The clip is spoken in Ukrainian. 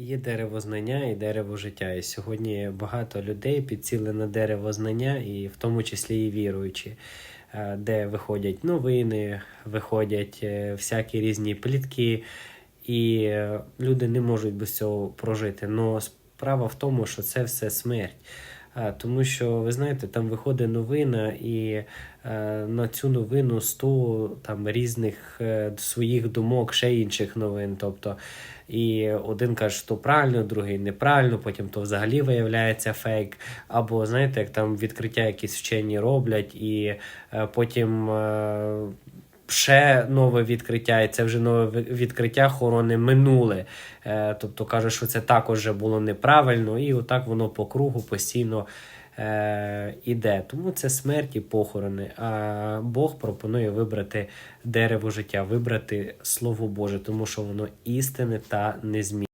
Є дерево знання і дерево життя. І сьогодні багато людей підсіли дерево знання, і в тому числі і віруючі, е, де виходять новини, виходять е, всякі різні плітки, і е, люди не можуть без цього прожити. Но справа в тому, що це все смерть. Тому що ви знаєте, там виходить новина, і е, на цю новину 100 там різних е, своїх думок, ще інших новин. Тобто, і один каже, що правильно, другий неправильно, потім то взагалі виявляється фейк. Або знаєте, як там відкриття якісь вчені роблять, і е, потім. Ще нове відкриття, і це вже нове відкриття хорони минуле. Е, тобто каже, що це також вже було неправильно, і отак воно по кругу постійно е, іде. Тому це смерть і похорони. А Бог пропонує вибрати дерево життя, вибрати Слово Боже, тому що воно істинне та незмінне.